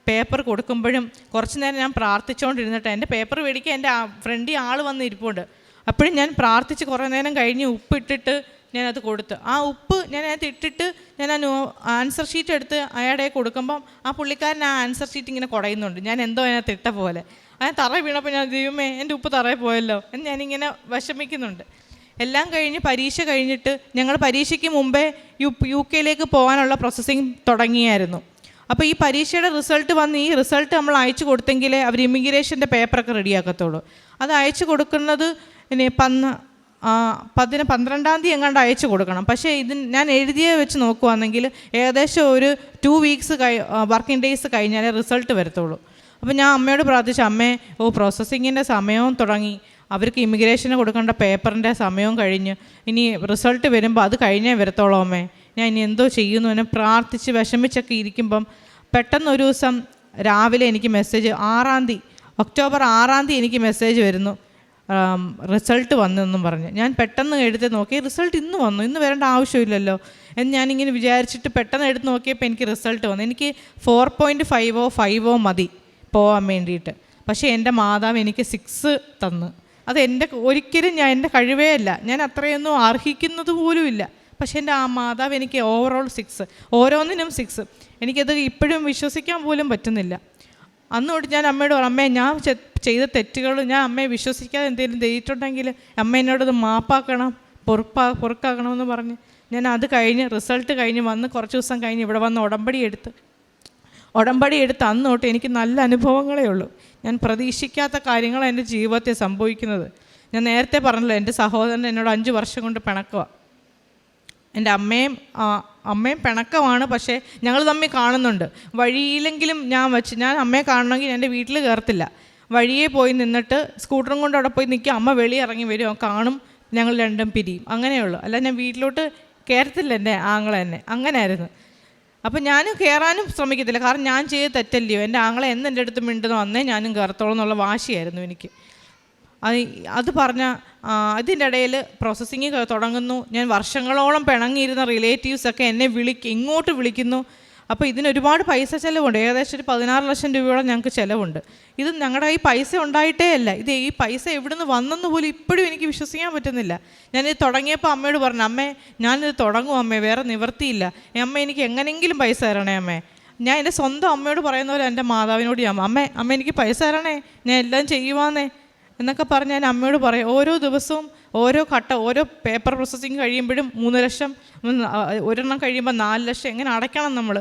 പേപ്പർ കൊടുക്കുമ്പോഴും കുറച്ച് നേരം ഞാൻ പ്രാർത്ഥിച്ചുകൊണ്ടിരുന്നിട്ട് എന്റെ പേപ്പർ മേടിക്കാൻ എന്റെ ഫ്രണ്ടി ആൾ വന്നിരിപ്പുണ്ട് അപ്പോഴും ഞാൻ പ്രാർത്ഥിച്ച് കുറേ നേരം കഴിഞ്ഞ് ഉപ്പിട്ടിട്ട് ഞാനത് കൊടുത്തു. ആ ഉപ്പ് ഞാൻ അതിനകത്ത് ഇട്ടിട്ട് ഞാൻ ആ ആൻസർ ഷീറ്റ് എടുത്ത് അയാളെ കൊടുക്കുമ്പം ആ പുള്ളിക്കാരൻ ആ ആൻസർ ഷീറ്റ് ഇങ്ങനെ കുടയുന്നുണ്ട്. ഞാൻ എന്തോ അതിനകത്ത് ഇട്ട പോലെ. അതിന് തറ വീണപ്പോൾ ഞാൻ ദൈവമേ എന്റെ ഉപ്പ് തറയിൽ പോയല്ലോ എന്ന് ഞാനിങ്ങനെ വിഷമിക്കുന്നുണ്ട്. എല്ലാം കഴിഞ്ഞ് പരീക്ഷ കഴിഞ്ഞിട്ട് ഞങ്ങൾ പരീക്ഷയ്ക്ക് മുമ്പേ യു യു കെയിലേക്ക് പോകാനുള്ള പ്രോസസ്സിങ് തുടങ്ങിയായിരുന്നു. അപ്പോൾ ഈ പരീക്ഷയുടെ റിസൾട്ട് വന്ന് ഈ റിസൾട്ട് നമ്മൾ അയച്ചു കൊടുത്തെങ്കിലേ അവർ ഇമിഗ്രേഷന്റെ പേപ്പറൊക്കെ റെഡിയാക്കത്തുള്ളൂ അത് അയച്ചു കൊടുക്കുന്നത് പിന്നെ പന്ന് പതിന് പന്ത്രണ്ടാം തീയതി എങ്ങാണ്ട് അയച്ചു കൊടുക്കണം. പക്ഷേ ഇതിന് ഞാൻ എഴുതിയ വെച്ച് നോക്കുവാണെങ്കിൽ ഏകദേശം ഒരു ടു വീക്സ് കഴി വർക്കിംഗ് ഡേയ്സ് കഴിഞ്ഞാലേ റിസൾട്ട് വരത്തുള്ളൂ. അപ്പോൾ ഞാൻ അമ്മയോട് പ്രാർത്ഥിച്ചു അമ്മേ ഓ പ്രോസസ്സിങ്ങിന്റെ സമയവും തുടങ്ങി. അവർക്ക് ഇമിഗ്രേഷന് കൊടുക്കേണ്ട പേപ്പറിന്റെ സമയവും കഴിഞ്ഞ്. ഇനി റിസൾട്ട് വരുമ്പോൾ അത് കഴിഞ്ഞേ വരത്തോളൂ അമ്മേ. ഞാൻ ഇനി എന്തോ ചെയ്യുന്നു. എന്നെ പ്രാർത്ഥിച്ച് വിഷമിച്ചൊക്കെ ഇരിക്കുമ്പം പെട്ടെന്ന് ഒരു ദിവസം രാവിലെ എനിക്ക് മെസ്സേജ് ആറാം തീയതി ഒക്ടോബർ ആറാം തീയതി എനിക്ക് മെസ്സേജ് വരുന്നു. റിസൾട്ട് വന്നെന്നും പറഞ്ഞു. ഞാൻ പെട്ടെന്ന് എടുത്ത് നോക്കി. റിസൾട്ട് ഇന്ന് വന്നു. ഇന്ന് വരേണ്ട ആവശ്യമില്ലല്ലോ. എന്ന് ഞാനിങ്ങനെ വിചാരിച്ചിട്ട് പെട്ടെന്ന് എടുത്ത് നോക്കിയപ്പോൾ എനിക്ക് റിസൾട്ട് വന്നു. എനിക്ക് ഫോർ പോയിന്റ് ഫൈവോ ഫൈവോ മതി പോകാൻ വേണ്ടിയിട്ട്. പക്ഷേ എന്റെ മാതാവ് എനിക്ക് സിക്സ് തന്നു. അത് എന്റെ ഒരിക്കലും ഞാൻ എന്റെ കഴിവേ അല്ല. ഞാൻ അത്രയൊന്നും അർഹിക്കുന്നത് പോലുമില്ല പക്ഷേ എന്റെ ആ മാതാവ് എനിക്ക് ഓവറോൾ സിക്സ് ഓരോന്നിനും സിക്സ് എനിക്കത് ഇപ്പോഴും വിശ്വസിക്കാൻ പോലും പറ്റുന്നില്ല. അന്ന് തൊട്ട് ഞാൻ അമ്മയോട് പറഞ്ഞു അമ്മേ ഞാൻ ചെയ്ത തെറ്റുകൾ ഞാൻ അമ്മയെ വിശ്വസിക്കാതെ എന്തെങ്കിലും ചെയ്തിട്ടുണ്ടെങ്കിൽ അമ്മ എന്നോട് അത് മാപ്പാക്കണം പൊറുപ്പാ പൊറുക്കാക്കണമെന്ന് പറഞ്ഞ് ഞാൻ അത് കഴിഞ്ഞ് റിസൾട്ട് കഴിഞ്ഞ് വന്ന് കുറച്ച് ദിവസം കഴിഞ്ഞ് ഇവിടെ വന്ന് ഉടമ്പടി എടുത്ത്. ഉടമ്പടി എടുത്ത് അന്ന് തൊട്ട് എനിക്ക് നല്ല അനുഭവങ്ങളേ ഉള്ളൂ. ഞാൻ പ്രതീക്ഷിക്കാത്ത കാര്യങ്ങളാണ് എന്റെ ജീവിതത്തിൽ സംഭവിക്കുന്നത്. ഞാൻ നേരത്തെ പറഞ്ഞല്ലോ എന്റെ സഹോദരൻ എന്നോട് അഞ്ച് വർഷം കൊണ്ട് പിണക്കുക എന്റെ അമ്മയും അമ്മയും പിണക്കമാണ് പക്ഷേ ഞങ്ങൾ തമ്മിൽ കാണുന്നുണ്ട്. വഴിയിലെങ്കിലും ഞാൻ വെച്ച് ഞാൻ അമ്മയെ കാണണമെങ്കിൽ എന്റെ വീട്ടിൽ കയറത്തില്ല. വഴിയെ പോയി നിന്നിട്ട് സ്കൂട്ടറും കൊണ്ട് അവിടെ പോയി നിൽക്കുക അമ്മ വെളി ഇറങ്ങി വരും കാണും ഞങ്ങൾ രണ്ടും പിരിയും. അങ്ങനെയുള്ളൂ. അല്ല ഞാൻ വീട്ടിലോട്ട് കയറത്തില്ല എന്റെ ആങ്ങളെ എന്നെ. അങ്ങനെയായിരുന്നു. അപ്പോൾ ഞാനും കയറാനും ശ്രമിക്കത്തില്ല. കാരണം ഞാൻ ചെയ്ത് തെറ്റല്ലയോ? എന്റെ ആങ്ങളെ എന്ന് എന്റെ അടുത്ത് മിണ്ടുന്നു അന്നേ ഞാനും കയറത്തോളം എന്നുള്ള വാശിയായിരുന്നു എനിക്ക്. അത് അത് പറഞ്ഞ അതിന്റെ ഇടയിൽ പ്രോസസ്സിങ് തുടങ്ങുന്നു. ഞാൻ വർഷങ്ങളോളം പിണങ്ങിയിരുന്ന റിലേറ്റീവ്സൊക്കെ എന്നെ വിളിക്ക് ഇങ്ങോട്ട് വിളിക്കുന്നു. അപ്പോൾ ഇതിനൊരുപാട് പൈസ ചിലവുണ്ട്. ഏകദേശം ഒരു പതിനാറ് ലക്ഷം രൂപയോളം ഞങ്ങൾക്ക് ചിലവുണ്ട്. ഇത് ഞങ്ങളുടെ ഈ പൈസ ഉണ്ടായിട്ടേ അല്ല. ഇത് ഈ പൈസ എവിടുന്ന് വന്നെന്ന് പോലും ഇപ്പോഴും എനിക്ക് വിശ്വസിക്കാൻ പറ്റുന്നില്ല. ഞാനിത് തുടങ്ങിയപ്പോൾ അമ്മയോട് പറഞ്ഞു അമ്മേ ഞാനിത് തുടങ്ങും അമ്മേ വേറെ നിവർത്തിയില്ല അമ്മ എനിക്ക് എങ്ങനെയെങ്കിലും പൈസ തരണേ അമ്മേ. ഞാൻ എന്റെ സ്വന്തം അമ്മയോട് പറയുന്ന പോലെ എന്റെ മാതാവിനോട് ഞാൻ അമ്മേ അമ്മ എനിക്ക് പൈസ തരണേ. ഞാൻ എല്ലാം ചെയ്യുവാന്നേ. എന്നൊക്കെ പറഞ്ഞ് ഞാൻ അമ്മയോട് പറയും ഓരോ ദിവസവും ഓരോ ഘട്ട ഓരോ പേപ്പർ പ്രോസസ്സിങ് കഴിയുമ്പോഴും മൂന്ന് ലക്ഷം ഒരെണ്ണം കഴിയുമ്പോൾ നാല് ലക്ഷം എങ്ങനെ അടയ്ക്കണം നമ്മൾ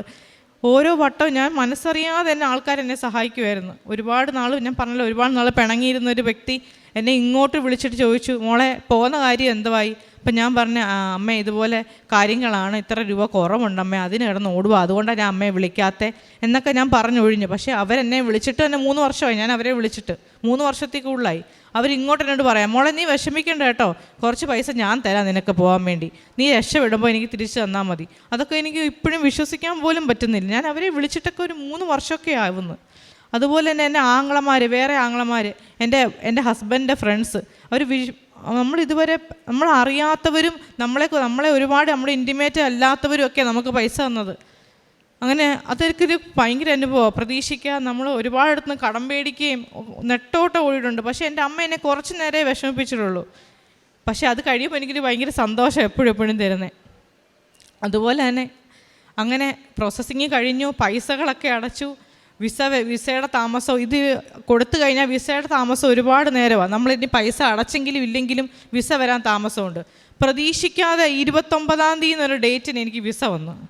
ഓരോ വട്ടവും ഞാൻ മനസ്സറിയാതെ തന്നെ ആൾക്കാർ എന്നെ സഹായിക്കുമായിരുന്നു ഒരുപാട് നാൾ ഞാൻ പറഞ്ഞല്ലോ ഒരുപാട് നാൾ പിണങ്ങിയിരുന്ന ഒരു വ്യക്തി എന്നെ ഇങ്ങോട്ട് വിളിച്ചിട്ട് ചോദിച്ചു മോളെ പോകുന്ന കാര്യം എന്തുവായി? അപ്പം ഞാൻ പറഞ്ഞ "ആ, അമ്മ ഇതുപോലെ കാര്യങ്ങളാണ് ഇത്ര രൂപ കുറവുണ്ട് അമ്മ അതിന് കിടന്ന് ഓടുക അതുകൊണ്ടാണ് ഞാൻ അമ്മയെ വിളിക്കാത്തത് എന്നൊക്കെ ഞാൻ പറഞ്ഞൊഴിഞ്ഞു. പക്ഷേ അവരെന്നെ വിളിച്ചിട്ട് തന്നെ മൂന്ന് വർഷമായി. ഞാൻ അവരെ വിളിച്ചിട്ട് മൂന്ന് വർഷത്തേക്ക് ഉള്ളായി. അവരിങ്ങോട്ട് എന്നോട് പറയാം മോളെ നീ വിഷമിക്കേണ്ട കേട്ടോ. കുറച്ച് പൈസ ഞാൻ തരാം നിനക്ക് പോകാൻ വേണ്ടി. നീ രക്ഷപ്പെടുമ്പോൾ എനിക്ക് തിരിച്ചു തന്നാൽ മതി. അതൊക്കെ എനിക്ക് ഇപ്പോഴും വിശ്വസിക്കാൻ പോലും പറ്റുന്നില്ല. ഞാൻ അവരെ വിളിച്ചിട്ടൊക്കെ ഒരു മൂന്ന് വർഷമൊക്കെ ആവുന്നു. അതുപോലെ തന്നെ എന്റെ ആങ്ങളമാർ വേറെ ആങ്ങളമാർ എന്റെ എന്റെ ഹസ്ബൻഡിന്റെ ഫ്രണ്ട്സ് അവർ നമ്മൾ ഇതുവരെ നമ്മൾ അറിയാത്തവരും നമ്മളെ നമ്മളെ ഒരുപാട് നമ്മുടെ ഇന്റിമേറ്റ് അല്ലാത്തവരും ഒക്കെ നമുക്ക് പൈസ തന്നത്. അങ്ങനെ അതൊരു ഭയങ്കര അനുഭവം. പ്രതീക്ഷിക്കുക നമ്മൾ ഒരുപാടിടത്ത് നിന്ന് കടം പേടിക്കുകയും നെട്ടോട്ടം ഓടിയിട്ടുണ്ട്. പക്ഷേ എന്റെ അമ്മ എന്നെ കുറച്ച് നേരെ വിഷമിപ്പിച്ചിട്ടുള്ളൂ. പക്ഷേ അത് കഴിയുമ്പോൾ എനിക്കൊരു ഭയങ്കര സന്തോഷം എപ്പോഴും എപ്പോഴും തരുന്നത് അതുപോലെ തന്നെ അങ്ങനെ പ്രോസസ്സിങ് കഴിഞ്ഞു പൈസകളൊക്കെ അടച്ചു. വിസ വിസയുടെ താമസം ഇത് കൊടുത്തു കഴിഞ്ഞാൽ വിസയുടെ താമസം ഒരുപാട് നേരമാണ്. നമ്മളിനി പൈസ അടച്ചെങ്കിലും ഇല്ലെങ്കിലും വിസ വരാൻ താമസമുണ്ട്. പ്രതീക്ഷിക്കാതെ ഇരുപത്തൊമ്പതാം തീയതി എന്നൊരു ഡേറ്റിന് എനിക്ക് വിസ വന്നു.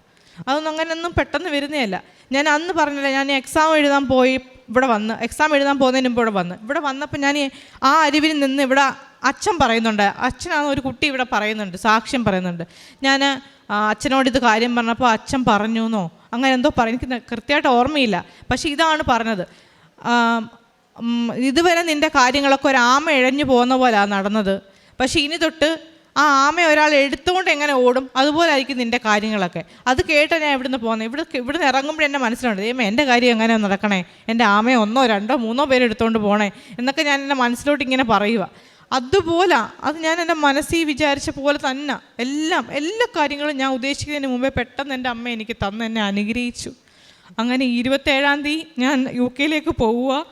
അതൊന്നും അങ്ങനെയൊന്നും പെട്ടെന്ന് വരുന്നതല്ല ഞാൻ അന്ന് പറഞ്ഞില്ല ഞാൻ എക്സാം എഴുതാൻ പോയി ഇവിടെ വന്ന്. എക്സാം എഴുതാൻ പോകുന്നതിന് മുമ്പ് ഇവിടെ വന്ന്. ഇവിടെ വന്നപ്പോൾ ഞാൻ ആ അരുവിൽ നിന്ന് ഇവിടെ അച്ഛൻ പറയുന്നുണ്ട്. അച്ഛനാണ് ഒരു കുട്ടി ഇവിടെ പറയുന്നുണ്ട് സാക്ഷ്യം പറയുന്നുണ്ട്. ഞാൻ അച്ഛനോട് ഇത് കാര്യം പറഞ്ഞപ്പോൾ അച്ഛൻ പറഞ്ഞു എന്നോ അങ്ങനെ എന്തോ പറയും എനിക്ക് കൃത്യമായിട്ട് ഓർമ്മയില്ല. പക്ഷേ ഇതാണ് പറഞ്ഞത്. ഇതുവരെ നിന്റെ കാര്യങ്ങളൊക്കെ ഒരു ആമ ഇഴഞ്ഞു പോകുന്ന പോലെയാണ് നടന്നത്. പക്ഷേ ഇനി തൊട്ട് ആ ആമ ഒരാൾ എടുത്തുകൊണ്ട് എങ്ങനെ ഓടും? അതുപോലെ ആയിരിക്കും നിന്റെ കാര്യങ്ങളൊക്കെ. അത് കേട്ട് ഞാൻ ഇവിടുന്ന് പോകുന്നത് ഇവിടെ ഇവിടുന്ന് ഇറങ്ങുമ്പോൾ എന്റെ മനസ്സിലുണ്ട് ദൈവമേ എന്റെ കാര്യം എങ്ങനെ നടക്കണേ? എന്റെ ആമയെ ഒന്നോ രണ്ടോ മൂന്നോ പേര് എടുത്തുകൊണ്ട് പോണേ? എന്നൊക്കെ ഞാൻ എന്റെ മനസ്സിലോട്ട് ഇങ്ങനെ പറയുക അതുപോലെ അത് ഞാൻ എന്റെ മനസ്സിൽ വിചാരിച്ച പോലെ തന്നെ. എല്ലാം എല്ലാ കാര്യങ്ങളും ഞാൻ ഉദ്ദേശിക്കുന്നതിന് മുമ്പേ പെട്ടെന്ന് എന്റെ അമ്മ എനിക്ക് തന്ന് എന്നെ അനുഗ്രഹിച്ചു. അങ്ങനെ ഇരുപത്തേഴാം തീയതി ഞാൻ യു കെയിലേക്ക് പോവുക.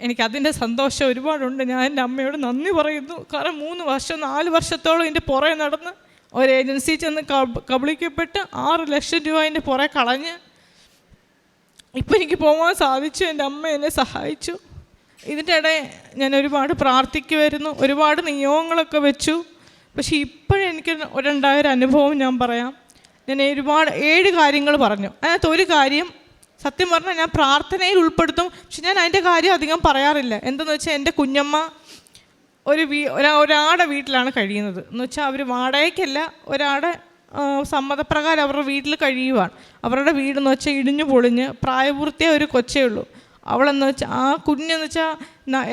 എനിക്കതിന്റെ സന്തോഷം ഒരുപാടുണ്ട്. ഞാൻ എന്റെ അമ്മയോട് നന്ദി പറയുന്നു. കാരണം മൂന്ന് വർഷം നാല് വർഷത്തോളം എന്റെ പുറകെ നടന്ന് ഒരു ഏജൻസി ചെന്ന് കബ- കബളിക്കപ്പെട്ട് ആറ് ലക്ഷം രൂപ എന്റെ പുറകെ കളഞ്ഞ് ഇപ്പം എനിക്ക് പോകാൻ സാധിച്ചു. എന്റെ അമ്മ എന്നെ സഹായിച്ചു. ഇതിന്റെ ഇടയിൽ ഞാൻ ഒരുപാട് പ്രാർത്ഥിക്കുമായിരുന്നു ഒരുപാട് നിയോഗങ്ങളൊക്കെ വെച്ചു. പക്ഷേ ഇപ്പോഴെനിക്ക് ഒരുണ്ടായ ഒരു അനുഭവം ഞാൻ പറയാം. ഞാൻ ഒരുപാട് ഏഴ് കാര്യങ്ങൾ പറഞ്ഞു. അതിനകത്ത് ഒരു കാര്യം സത്യം പറഞ്ഞാൽ ഞാൻ പ്രാർത്ഥനയിൽ ഉൾപ്പെടുത്തും. പക്ഷെ ഞാൻ അതിന്റെ കാര്യം അധികം പറയാറില്ല. എന്തെന്ന് വെച്ചാൽ എന്റെ കുഞ്ഞമ്മ ഒരു വീ ഒരാ ഒരാടെ വീട്ടിലാണ് കഴിയുന്നത്. എന്ന് വെച്ചാൽ അവർ വാടകയ്ക്കല്ല ഒരാടെ ആ, സമ്മതപ്രകാരം അവരുടെ വീട്ടിൽ കഴിയുവാണ്. അവരുടെ വീടെന്ന് വെച്ചാൽ ഇടിഞ്ഞു പൊളിഞ്ഞ് പ്രായപൂർത്തിയായ ഒരു കൊച്ചേ ഉള്ളൂ. അവളെന്ന് വെച്ചാൽ ആ കുഞ്ഞെന്ന് വെച്ചാൽ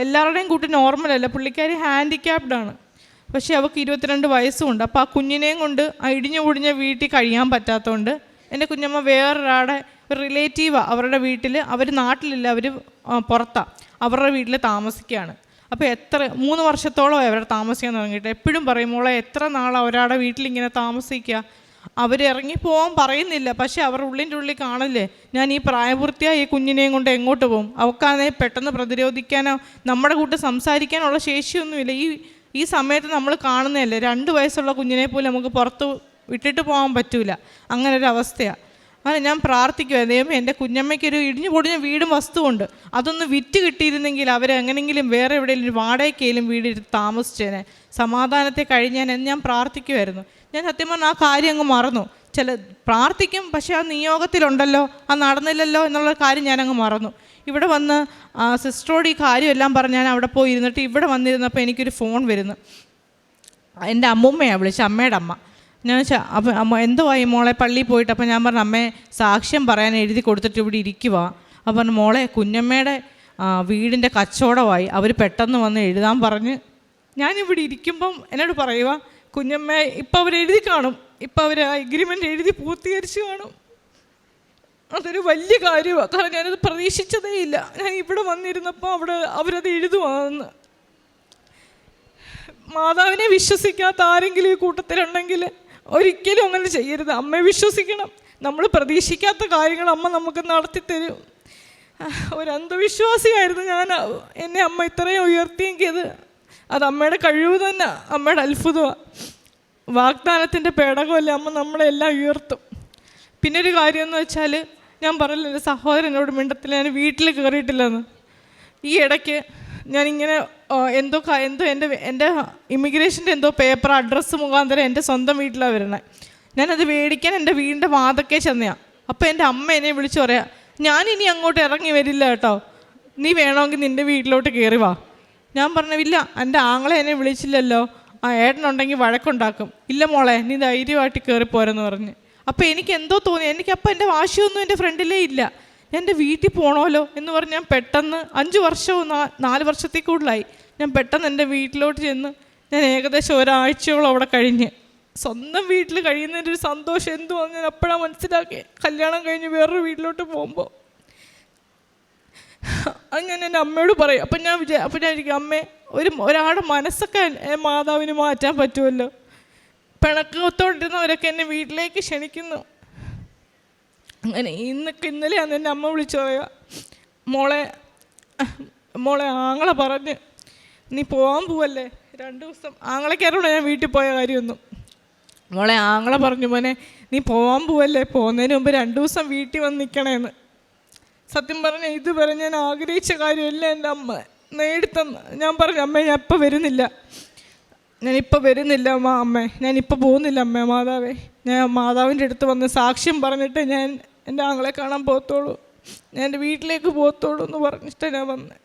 എല്ലാവരുടെയും കൂട്ടി നോർമലല്ല പുള്ളിക്കാരി ഹാൻഡിക്യാപ്ഡാണ് പക്ഷേ അവൾക്ക് ഇരുപത്തിരണ്ട് വയസ്സുമുണ്ട് അപ്പോൾ ആ കുഞ്ഞിനെയും കൊണ്ട് ആ ഇടിഞ്ഞു പൊടിഞ്ഞ വീട്ടിൽ കഴിയാൻ പറ്റാത്തതുകൊണ്ട് എന്റെ കുഞ്ഞമ്മ വേറൊരാടെ ഒരു റിലേറ്റീവാണ് അവരുടെ വീട്ടിൽ അവർ നാട്ടിലില്ല അവർ പുറത്താണ് അവരുടെ വീട്ടിൽ താമസിക്കുകയാണ്. അപ്പോൾ എത്ര മൂന്ന് വർഷത്തോളമായി അവരെ താമസിക്കാൻ തുടങ്ങിയിട്ട്. എപ്പോഴും പറയും മോളെ എത്ര നാൾ അവരവിടെ വീട്ടിലിങ്ങനെ താമസിക്കുക? അവർ ഇറങ്ങി പോകാൻ പറയുന്നില്ല. പക്ഷെ അവർ ഉള്ളിന്റെ ഉള്ളിൽ കാണില്ലേ ഞാൻ ഈ പ്രായപൂർത്തിയായ ഈ കുഞ്ഞിനെയും കൊണ്ട് എങ്ങോട്ട് പോകും? അവൾക്കാണെങ്കിൽ പെട്ടെന്ന് പ്രതിരോധിക്കാനോ നമ്മുടെ കൂട്ട് സംസാരിക്കാനുള്ള ശേഷിയൊന്നുമില്ല. ഈ ഈ സമയത്ത് നമ്മൾ കാണുന്നതല്ലേ രണ്ട് വയസ്സുള്ള കുഞ്ഞിനെ പോലും നമുക്ക് പുറത്ത് വിട്ടിട്ട് പോകാൻ പറ്റൂല. അങ്ങനെ ഒരു അവസ്ഥയാണ് അങ്ങനെ ഞാൻ പ്രാർത്ഥിക്കുക ദൈവമേ എന്റെ കുഞ്ഞമ്മയ്ക്കൊരു ഇടിഞ്ഞു പൊടിഞ്ഞ വീടും വസ്തുവുണ്ട്. അതൊന്ന് വിറ്റ് കിട്ടിയിരുന്നെങ്കിൽ അവരെ എങ്ങനെയെങ്കിലും വേറെ എവിടെയെങ്കിലും വാടകയ്ക്കേലും വീടെടുത്ത് താമസിച്ചേനെ. സമാധാനത്തെ കഴിഞ്ഞാൽ ഞാൻ പ്രാർത്ഥിക്കുമായിരുന്നു ഞാൻ സത്യം പറഞ്ഞാൽ ആ കാര്യം അങ്ങ് മറന്നു. ചില പ്രാർത്ഥിക്കും പക്ഷേ ആ നിയോഗത്തിലുണ്ടല്ലോ ആ നടന്നില്ലല്ലോ എന്നുള്ള കാര്യം ഞാനങ്ങ് മറന്നു. ഇവിടെ വന്ന് സിസ്റ്ററോട് ഈ കാര്യമെല്ലാം പറഞ്ഞ് ഞാൻ അവിടെ പോയി ഇരുന്നിട്ട് ഇവിടെ വന്നിരുന്നപ്പോൾ എനിക്കൊരു ഫോൺ വരുന്നു. എന്റെ അമ്മൂമ്മയാണ് വിളിച്ചത് അമ്മയുടെ അമ്മ. ഞാൻ വെച്ചാൽ അപ്പം അമ്മ എന്തുവായി മോളെ? പള്ളിയിൽ പോയിട്ട് അപ്പം ഞാൻ പറഞ്ഞു അമ്മേ സാക്ഷ്യം പറയാൻ എഴുതി കൊടുത്തിട്ട് ഇവിടെ ഇരിക്കുക അപ്പം പറഞ്ഞു മോളെ കുഞ്ഞമ്മയുടെ വീടിന്റെ കച്ചവടമായി അവർ പെട്ടെന്ന് വന്ന് എഴുതാൻ പറഞ്ഞ് ഞാനിവിടെ ഇരിക്കുമ്പം എന്നോട് പറയുക കുഞ്ഞമ്മ ഇപ്പം അവർ എഴുതി കാണും. ഇപ്പം അവർ ആ എഗ്രിമെന്റ് എഴുതി പൂർത്തീകരിച്ച് കാണും. അതൊരു വലിയ കാര്യമാണ് കാരണം ഞാനത് പ്രതീക്ഷിച്ചതേ ഇല്ല. ഞാൻ ഇവിടെ വന്നിരുന്നപ്പോൾ അവിടെ അവരത് എഴുതുവാന്ന്. മാതാവിനെ വിശ്വസിക്കാത്ത ആരെങ്കിലും ഈ കൂട്ടത്തിലുണ്ടെങ്കിൽ ഒരിക്കലും അങ്ങനെ ചെയ്യരുത്. അമ്മയെ വിശ്വസിക്കണം. നമ്മൾ പ്രതീക്ഷിക്കാത്ത കാര്യങ്ങൾ അമ്മ നമുക്ക് നടത്തി തരും ഒരു അന്ധവിശ്വാസിയായിരുന്നു ഞാൻ. എന്നെ അമ്മ ഇത്രയും ഉയർത്തിയെങ്കിയത് അത് അമ്മയുടെ കഴിവ് തന്നെ അമ്മയുടെ അത്ഭുതമാണ് വാഗ്ദാനത്തിന്റെ പേടകമല്ല അമ്മ നമ്മളെല്ലാം ഉയർത്തും. പിന്നെ ഒരു കാര്യം എന്ന് വെച്ചാൽ ഞാൻ പറഞ്ഞില്ല എന്റെ സഹോദരനോട് മിണ്ടത്തില്ല ഞാൻ വീട്ടിൽ കയറിയിട്ടില്ലെന്ന് ഈ ഇടയ്ക്ക് ഞാനിങ്ങനെ എന്തോ എന്തോ എന്റെ എന്റെ ഇമിഗ്രേഷന്റെ എന്തോ പേപ്പർ അഡ്രസ്സ് മുഖാന്തരം എന്റെ സ്വന്തം വീട്ടിലാണ് വരുന്നത് ഞാനത് മേടിക്കാൻ എന്റെ വീടിന്റെ വാതക്കേ ചെന്നയാണ് അപ്പോൾ എന്റെ അമ്മ എന്നെ വിളിച്ചു പറയാം ഞാനിനി അങ്ങോട്ട് ഇറങ്ങി വരില്ല കേട്ടോ. നീ വേണമെങ്കിൽ നിന്റെ വീട്ടിലോട്ട് കയറി വാ. ഞാൻ പറഞ്ഞു ഇല്ല എന്റെ ആങ്ങളെ എന്നെ വിളിച്ചില്ലല്ലോ. ആ ഏട്ടനുണ്ടെങ്കിൽ വഴക്കുണ്ടാക്കും. ഇല്ല മോളെ നീ ധൈര്യമായിട്ട് കയറിപ്പോരെന്ന് പറഞ്ഞ്. അപ്പോൾ എനിക്ക് എന്തോ തോന്നി. എനിക്കപ്പോൾ എന്റെ വാശിയൊന്നും എന്റെ ഫ്രണ്ടിലേ ഇല്ല. എന്റെ വീട്ടിൽ പോകണമല്ലോ എന്ന് പറഞ്ഞ് ഞാൻ പെട്ടെന്ന് അഞ്ച് വർഷവും നാല് വർഷത്തിൽ കൂടുതലായി. ഞാൻ പെട്ടെന്ന് എന്റെ വീട്ടിലോട്ട് ചെന്ന് ഞാൻ ഏകദേശം ഒരാഴ്ചയോളം അവിടെ കഴിഞ്ഞ്. സ്വന്തം വീട്ടിൽ കഴിയുന്നതിന്റെ ഒരു സന്തോഷം എന്തുവാന്ന് ഞാൻ അപ്പോഴാണ് മനസ്സിലാക്കി കല്യാണം കഴിഞ്ഞ് വേറൊരു വീട്ടിലോട്ട് പോകുമ്പോൾ ഞാൻ എന്റെ അമ്മയോട് പറയും. അപ്പം ഞാൻ വിചാ അപ്പം ഞാൻ ഇരിക്കും അമ്മേ ഒരു ഒരാളുടെ മനസ്സൊക്കെ മാതാവിന് മാറ്റാൻ പറ്റുമല്ലോ? പിണക്കത്തോണ്ടിരുന്നവരൊക്കെ എന്നെ വീട്ടിലേക്ക് ക്ഷണിക്കുന്നു. അങ്ങനെ ഇന്നൊക്കെ ഇന്നലെയാണ് എന്റെ അമ്മ വിളിച്ചു പറയുക മോളെ മോളെ ആങ്ങളെ പറഞ്ഞ് നീ പോകാൻ പോവല്ലേ? രണ്ട് ദിവസം ആങ്ങളെക്കാരോട് ഞാൻ വീട്ടിൽ പോയ കാര്യമൊന്നും? മോളെ ആങ്ങളെ പറഞ്ഞു മോനെ നീ പോകാൻ പോവല്ലേ? പോകുന്നതിന് മുമ്പ് രണ്ട് ദിവസം വീട്ടിൽ വന്ന് നിൽക്കണേന്ന് സത്യം പറഞ്ഞ ഇതുവരെ ഞാൻ ആഗ്രഹിച്ച കാര്യമല്ല എന്റെ അമ്മ. നേടിത്തന്ന്. ഞാൻ പറഞ്ഞു അമ്മ ഞാൻ ഇപ്പം വരുന്നില്ല. ഞാനിപ്പോൾ വരുന്നില്ല അമ്മ. അമ്മേ ഞാനിപ്പോൾ പോകുന്നില്ല അമ്മേ മാതാവേ. ഞാൻ മാതാവിന്റെ അടുത്ത് വന്ന് സാക്ഷ്യം പറഞ്ഞിട്ട് ഞാൻ എന്റെ ആങ്ങളെ കാണാൻ പോകത്തുള്ളൂ. ഞാൻ എന്റെ വീട്ടിലേക്ക് പോകത്തുള്ളൂ എന്ന് പറഞ്ഞിട്ട് ഞാൻ വന്നത്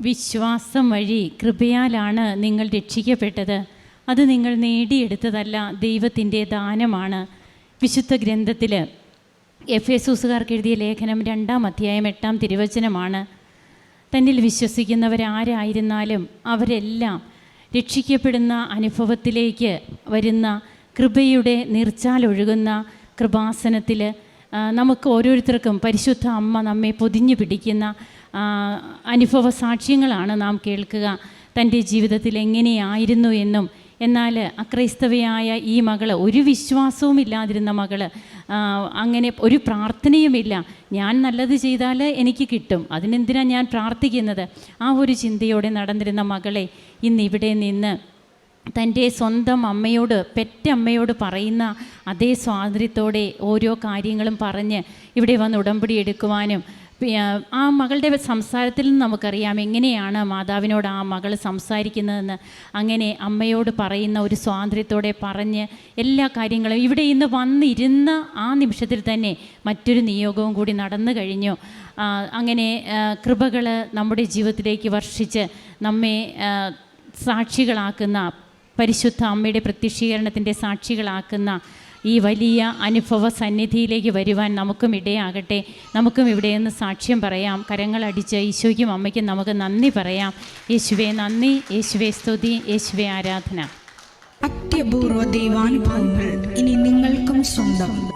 വിശ്വാസം വഴി കൃപയാലാണ് നിങ്ങൾ രക്ഷിക്കപ്പെട്ടത്. അത് നിങ്ങൾ നേടിയെടുത്തതല്ല ദൈവത്തിന്റെ ദാനമാണ്. വിശുദ്ധ ഗ്രന്ഥത്തിൽ എഫ് എസൂസുകാർക്ക് എഴുതിയ ലേഖനം രണ്ടാം അധ്യായം എട്ടാം തിരുവചനമാണ്. തന്നിൽ വിശ്വസിക്കുന്നവരാരായിരുന്നാലും അവരെല്ലാം രക്ഷിക്കപ്പെടുന്ന അനുഭവത്തിലേക്ക് വരുന്ന കൃപയുടെ നീർച്ചാലൊഴുകുന്ന കൃപാസനത്തിൽ നമുക്ക് ഓരോരുത്തർക്കും പരിശുദ്ധ അമ്മ നമ്മെ പൊതിഞ്ഞു പിടിക്കുന്ന അനുഭവ സാക്ഷ്യങ്ങളാണ് നാം കേൾക്കുക. തന്റെ ജീവിതത്തിൽ എങ്ങനെയായിരുന്നു എന്നും എന്നാൽ അക്രൈസ്തവയായ ഈ മകൾ ഒരു വിശ്വാസവും ഇല്ലാതിരുന്ന മകൾ അങ്ങനെ ഒരു പ്രാർത്ഥനയുമില്ല. ഞാൻ നല്ലത് ചെയ്താൽ എനിക്ക് കിട്ടും. അതിനെന്തിനാണ് ഞാൻ പ്രാർത്ഥിക്കുന്നത്? ആ ഒരു ചിന്തയോടെ നടന്നിരുന്ന മകളെ ഇന്ന് ഇവിടെ നിന്ന് തന്റെ സ്വന്തം അമ്മയോട് പെറ്റമ്മയോട് പറയുന്ന അതേ സ്വാതന്ത്ര്യത്തോടെ ഓരോ കാര്യങ്ങളും പറഞ്ഞ് ഇവിടെ വന്ന് ഉടമ്പടി എടുക്കുവാനും ആ, മകളുടെ സംസാരത്തിൽ നിന്ന് നമുക്കറിയാം എങ്ങനെയാണ് മാതാവിനോട് ആ മകൾ സംസാരിക്കുന്നതെന്ന്. അങ്ങനെ അമ്മയോട് പറയുന്ന ഒരു സ്വാതന്ത്ര്യത്തോടെ പറഞ്ഞ് എല്ലാ കാര്യങ്ങളും ഇവിടെ ഇന്ന് വന്നിരുന്ന ആ നിമിഷത്തിൽ തന്നെ മറ്റൊരു നിയോഗവും കൂടി നടന്നു കഴിഞ്ഞു. അങ്ങനെ കൃപകൾ നമ്മുടെ ജീവിതത്തിലേക്ക് വർഷിച്ച് നമ്മെ സാക്ഷികളാക്കുന്ന പരിശുദ്ധ അമ്മയുടെ പ്രത്യക്ഷീകരണത്തിന്റെ സാക്ഷികളാക്കുന്ന ഈ വലിയ അനുഭവ സന്നിധിയിലേക്ക് വരുവാൻ നമുക്കും ഇടയാകട്ടെ. നമുക്കും ഇവിടെ നിന്ന് സാക്ഷ്യം പറയാം. കരങ്ങളടിച്ച് ഈശോയ്ക്കും അമ്മയ്ക്കും നമുക്ക് നന്ദി പറയാം. യേശുവേ നന്ദി. യേശുവേ സ്തുതി. യേശുവേ ആരാധന. അത്യപൂർവ ദൈവാനുഭവങ്ങൾ ഇനി നിങ്ങൾക്കും സ്വന്തം.